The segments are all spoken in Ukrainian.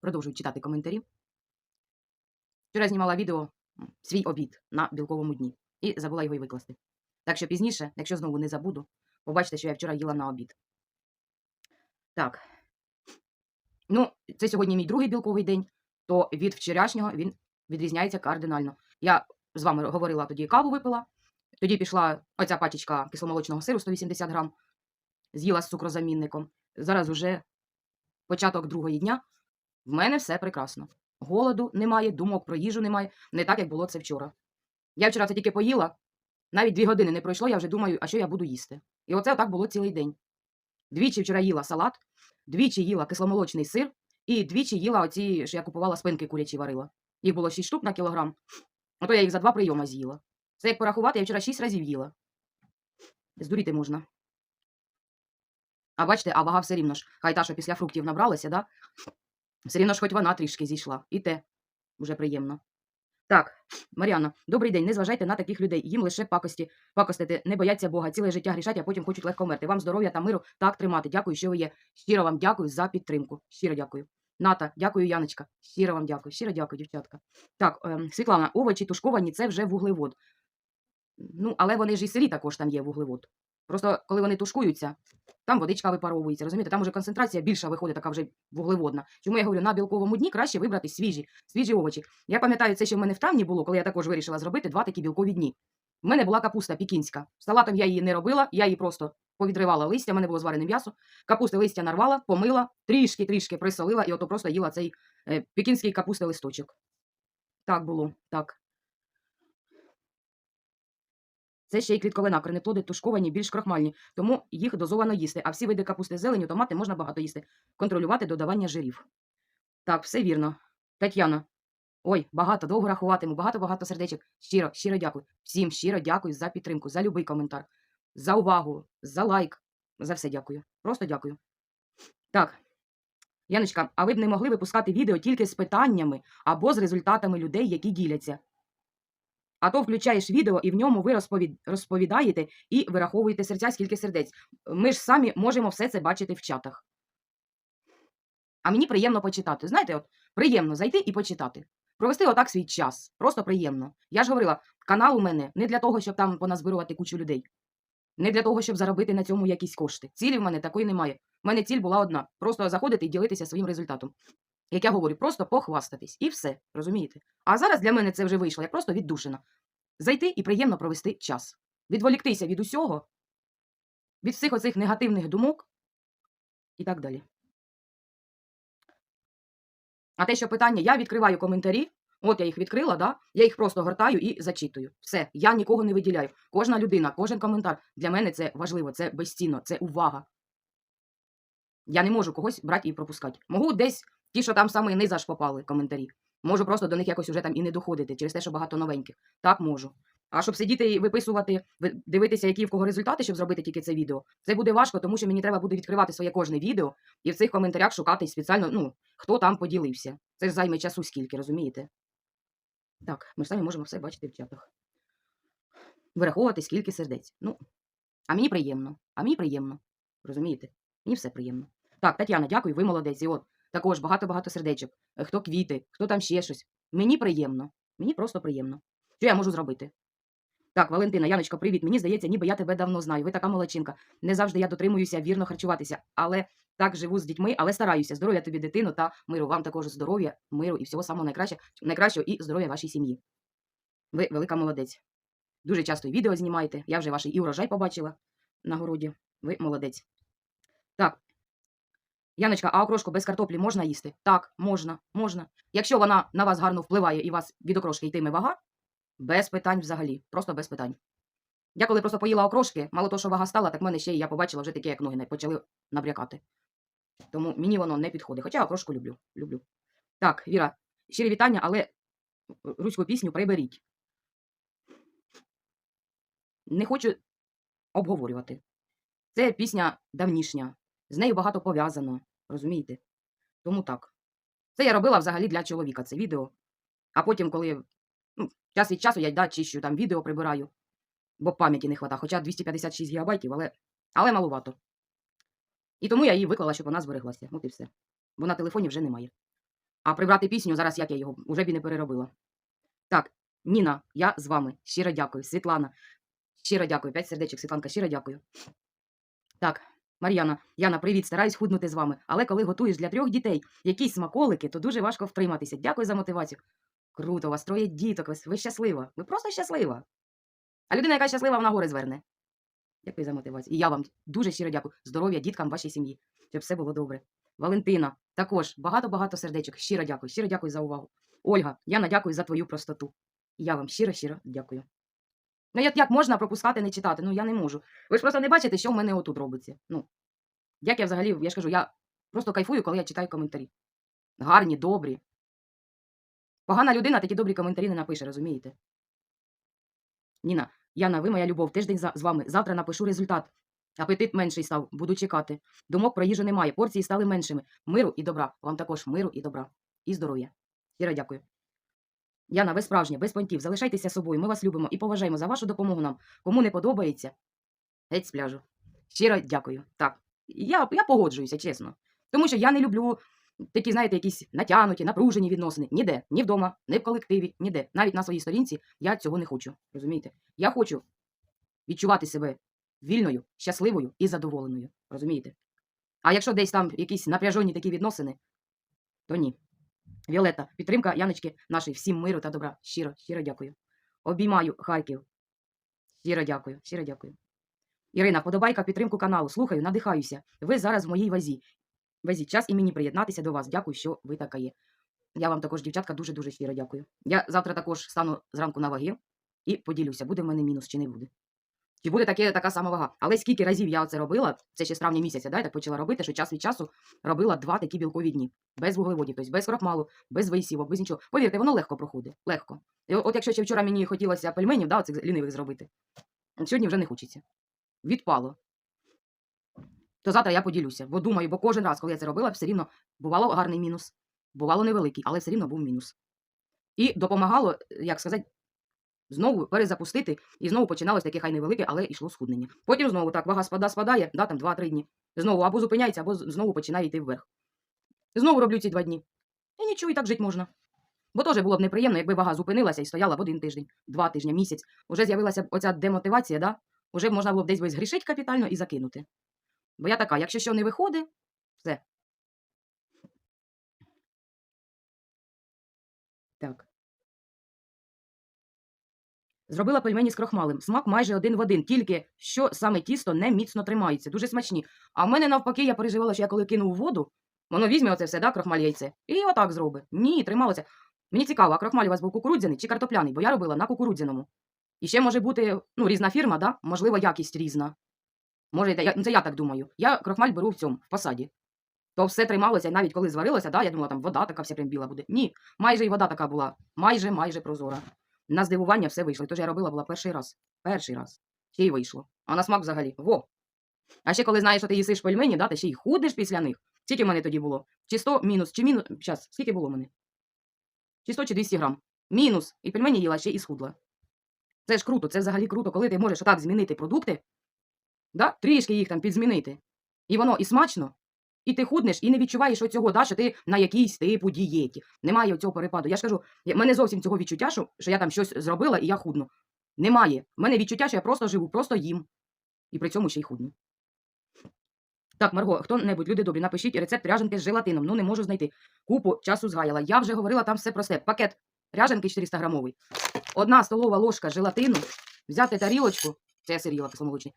продовжую читати коментарі. Вчора знімала відео свій обід на білковому дні і забула його й викласти. Так що пізніше, якщо знову не забуду, побачите, що я вчора їла на обід. Так. Ну, це сьогодні мій другий білковий день, то від вчорашнього він відрізняється кардинально. Я з вами говорила, тоді каву випила, тоді пішла оця пачечка кисломолочного сиру 180 грам, з'їла з цукрозамінником. Зараз уже початок другої дня. В мене все прекрасно. Голоду немає, думок про їжу немає, не так, як було це вчора. Я вчора це тільки поїла, навіть дві години не пройшло, я вже думаю, а що я буду їсти. І оце отак було цілий день. Двічі вчора їла салат, двічі їла кисломолочний сир і двічі їла оці, що я купувала спинки курячі варила. Їх було 6 штук на кілограм. Ото я їх за два прийоми з'їла. Це як порахувати, я вчора 6 разів їла. Здуріти можна. А бачите, а вага все рівно ж. Хай та, що після фруктів набралася, да? Все рівно ж хоч вона трішки зійшла. І те вже приємно. Так, Мар'яна, добрий день. Не зважайте на таких людей. Їм лише пакості, пакостити, не бояться Бога, ціле життя грішать, а потім хочуть легко вмерти. Вам здоров'я та миру так тримати. Дякую, що ви є. Щиро вам дякую за підтримку. Щиро дякую. Ната, дякую, Яночка. Щиро вам дякую. Щиро дякую, дівчатка. Так, ем, Світлана, овочі тушковані це вже вуглевод. Ну, але вони ж і сирі також там є вуглевод. Просто коли вони тушкуються, там водичка випаровується, розумієте, там уже концентрація більша виходить, така вже вуглеводна. Чому я говорю, на білковому дні краще вибрати свіжі, свіжі овочі. Я пам'ятаю, це ще в мене в травні було, коли я також вирішила зробити два такі білкові дні. У мене була капуста пікінська. Салатом я її не робила, я її просто повідривала листя, в мене було зварене м'ясо. Капусти листя нарвала, помила, трішки-трішки присолила і ото просто їла цей е, пікінський капусти листочок. Так було, так. Це ще й клітковина, корнеплоди тушковані, більш крохмальні, тому їх дозовано їсти. А всі види капусти зеленю, томати можна багато їсти. Контролювати додавання жирів. Так, все вірно. Тетяна. Ой, багато, довго рахуватиму, багато-багато сердечок. Щиро, щиро дякую. Всім щиро дякую за підтримку, за любий коментар, за увагу, за лайк. За все дякую. Просто дякую. Так. Яночка, а ви б не могли випускати відео тільки з питаннями або з результатами людей, які діляться. А то включаєш відео, і в ньому ви розповід... розповідаєте і вираховуєте серця, скільки сердець. Ми ж самі можемо все це бачити в чатах. А мені приємно почитати. Знаєте, от приємно зайти і почитати. Провести отак свій час. Просто приємно. Я ж говорила, канал у мене не для того, щоб там поназбирувати кучу людей. Не для того, щоб заробити на цьому якісь кошти. Цілі в мене такої немає. У мене ціль була одна: просто заходити і ділитися своїм результатом. Як я говорю, просто похвастатись. І все, розумієте? А зараз для мене це вже вийшло, я просто віддушена. Зайти і приємно провести час. Відволіктися від усього, від всіх оцих негативних думок і так далі. А те, що питання, я відкриваю коментарі, от я їх відкрила, да? я їх просто гортаю і зачитую. Все, я нікого не виділяю. Кожна людина, кожен коментар для мене це важливо, це безцінно, це увага. Я не можу когось брати і пропускати. Можу десь ті, що там саме низа ж попали коментарі. Можу просто до них якось уже там і не доходити через те, що багато новеньких. Так можу. А щоб сидіти і виписувати, дивитися, які в кого результати, щоб зробити тільки це відео, це буде важко, тому що мені треба буде відкривати своє кожне відео і в цих коментарях шукати спеціально, ну, хто там поділився. Це ж займе часу скільки, розумієте? Так, ми ж самі можемо все бачити в чатах. Вираховувати, скільки сердець. Ну, а мені приємно. А мені приємно. Розумієте? Мені все приємно. Так, Тетяна, дякую, ви молодець. І от також багато-багато сердечок. Е, Хто квіти, хто там ще щось. Мені приємно. Мені просто приємно. Що я можу зробити? Так, Валентина, Яночка, привіт. Мені здається, ніби я тебе давно знаю. Ви така молодчинка. Не завжди я дотримуюся вірно харчуватися, але так живу з дітьми, але стараюся. Здоров'я тобі, дитино, та миру. Вам також здоров'я, миру і всього самого найкраще, найкращого і здоров'я вашій сім'ї. Ви велика молодець. Дуже часто відео знімаєте. Я вже ваш і урожай побачила на городі. Ви молодець. Так. Яночка, а окрошку без картоплі можна їсти? Так, можна, можна. Якщо вона на вас гарно впливає і вас від окрошки йтиме вага, без питань взагалі. Просто без питань. Я коли просто поїла окрошки, мало того, що вага стала, так мене ще й я побачила вже таке, як ноги почали набрякати. Тому мені воно не підходить. Хоча окрошку люблю. люблю. Так, Віра, щирі вітання, але руську пісню приберіть. Не хочу обговорювати. Це пісня давнішня. З нею багато пов'язано. Розумієте? Тому так. Це я робила взагалі для чоловіка, це відео. А потім, коли ну, час від часу я да, чищу там відео прибираю, бо пам'яті не хватає. Хоча 256 гігабайтів, але, але малувато. І тому я її виклала, щоб вона збереглася. От і все. Бо на телефоні вже немає. А прибрати пісню зараз як я його вже б і не переробила. Так, Ніна, я з вами. Щиро дякую. Світлана, щиро дякую. П'ять сердечок, Світланка, щиро дякую. Так, Мар'яна, Яна, привіт, стараюсь худнути з вами. Але коли готуєш для трьох дітей якісь смаколики, то дуже важко втриматися. Дякую за мотивацію. Круто, у вас троє діток, ви, щаслива. Ви просто щаслива. А людина, яка щаслива, вона гори зверне. Дякую за мотивацію. І я вам дуже щиро дякую. Здоров'я діткам вашій сім'ї, щоб все було добре. Валентина, також багато-багато сердечок. Щиро дякую, щиро дякую за увагу. Ольга, Яна, дякую за твою простоту. І я вам щиро-щиро дякую. Ну, як, як можна пропускати, не читати? Ну, я не можу. Ви ж просто не бачите, що в мене отут робиться. Ну, як я взагалі, я ж кажу, я просто кайфую, коли я читаю коментарі. Гарні, добрі. Погана людина такі добрі коментарі не напише, розумієте? Ніна, Яна, ви моя любов, тиждень за, з вами. Завтра напишу результат. Апетит менший став, буду чекати. Думок про їжу немає, порції стали меншими. Миру і добра. Вам також миру і добра. І здоров'я. Щиро дякую. Яна, ви справжня, без понтів. Залишайтеся собою. Ми вас любимо і поважаємо за вашу допомогу нам. Кому не подобається, геть з пляжу. Щиро дякую. Так. Я, я погоджуюся, чесно. Тому що я не люблю такі, знаєте, якісь натянуті, напружені відносини. Ніде, ні вдома, ні в колективі, ніде. Навіть на своїй сторінці я цього не хочу. Розумієте? Я хочу відчувати себе вільною, щасливою і задоволеною. Розумієте? А якщо десь там якісь напряжені такі відносини, то ні. Віолетта, підтримка Яночки нашої. Всім миру та добра. Щиро, щиро дякую. Обіймаю Харків. Щиро дякую, щиро дякую. Ірина, вподобайка підтримку каналу. Слухаю, надихаюся. Ви зараз в моїй вазі. Вазі, час і мені приєднатися до вас. Дякую, що ви така є. Я вам також, дівчатка, дуже-дуже щиро дякую. Я завтра також стану зранку на ваги і поділюся, буде в мене мінус чи не буде. Чи буде таке, така сама вага. Але скільки разів я це робила, це ще з травня місяця, да, я так почала робити, що час від часу робила два такі білкові дні. Без вуглеводів, тобто без крохмалу, без висівок, без нічого. Повірте, воно легко проходить. Легко. І от якщо ще вчора мені хотілося пельменів, да, цих лінивих зробити, сьогодні вже не хочеться. Відпало. То завтра я поділюся, бо думаю, бо кожен раз, коли я це робила, все рівно бувало гарний мінус, бувало невеликий, але все рівно був мінус. І допомагало, як сказати, знову перезапустити, і знову починалось таке хай невелике, але йшло схуднення. Потім знову так, вага спада спадає, да, там 2-3 дні. Знову або зупиняється, або знову починає йти вверх. Знову роблю ці два дні. І нічого, і так жити можна. Бо теж було б неприємно, якби вага зупинилася і стояла в один тиждень, два тижні, місяць. Уже з'явилася оця демотивація, да? Уже можна було б десь згрішити капітально і закинути. Бо я така, якщо що не виходить, все. Зробила пельмені з крохмалем. Смак майже один в один, тільки що саме тісто не міцно тримається. Дуже смачні. А в мене навпаки, я переживала, що я коли кину в воду, воно візьме оце все, да, крохмаль яйце, і отак зробить. Ні, трималося. Мені цікаво, а крохмаль у вас був кукурудзяний чи картопляний, бо я робила на кукурудзяному. І ще може бути ну, різна фірма, да? можливо, якість різна. Може, я, ну, це я так думаю. Я крохмаль беру в цьому, в посаді. То все трималося, і навіть коли зварилося, да, я думала, там вода така вся прям біла буде. Ні, майже і вода така була. Майже, майже прозора. На здивування все вийшло. І то ж я робила була перший раз. Перший раз. Ще й вийшло. А на смак взагалі. Во. А ще коли знаєш, що ти їсиш пельмені, да, ти ще й худиш після них. Скільки в мене тоді було? Чи 100 мінус, чи мінус. Щас, скільки було в мене? Чи 100, чи 200 грам. Мінус. І пельмені їла ще і схудла. Це ж круто, це взагалі круто, коли ти можеш отак змінити продукти, да? трішки їх там підзмінити. І воно і смачно, і ти худнеш, і не відчуваєш оцього, да, що ти на якійсь типу дієті. Немає цього перепаду. Я ж кажу, в мене зовсім цього відчуття, що, що я там щось зробила і я худну. Немає. В мене відчуття, що я просто живу, просто їм. І при цьому ще й худну. Так, Марго, хто-небудь, люди добрі, напишіть рецепт ряженки з желатином. Ну, не можу знайти. Купу часу згаяла. Я вже говорила там все просте. Пакет ряженки 400 грамовий. Одна столова ложка желатину, взяти тарілочку, це я сир їла кисломолочний,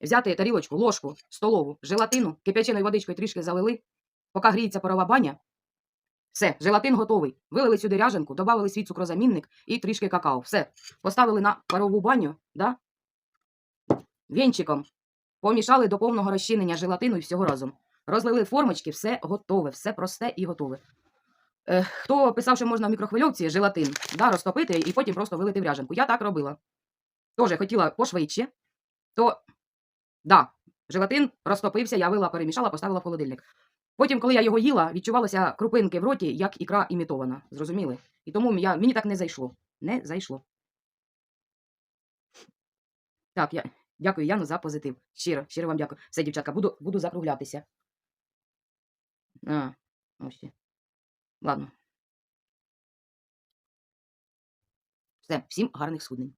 взяти тарілочку, ложку, столову, желатину, кип'яченою водичкою трішки залили, поки гріється парова баня. Все, желатин готовий. Вилили сюди ряженку, додали свій цукрозамінник і трішки какао. Все. Поставили на парову баню, да? вінчиком. Помішали до повного розчинення желатину і всього разом. Розлили формочки, все готове, все просте і готове. Е, хто писав, що можна в мікрохвильовці желатин да, розтопити і потім просто вилити в ряженку. Я так робила. Тоже хотіла пошвидше, то да, желатин розтопився, я вила, перемішала, поставила в холодильник. Потім, коли я його їла, відчувалися крупинки в роті, як ікра імітована. Зрозуміли? І тому я, мені так не зайшло. Не зайшло. Так, я дякую, Яну, за позитив. Щиро, щиро вам дякую. Все, дівчатка, буду, буду закруглятися. А, ось. Ладно. Все, всім гарних суднень.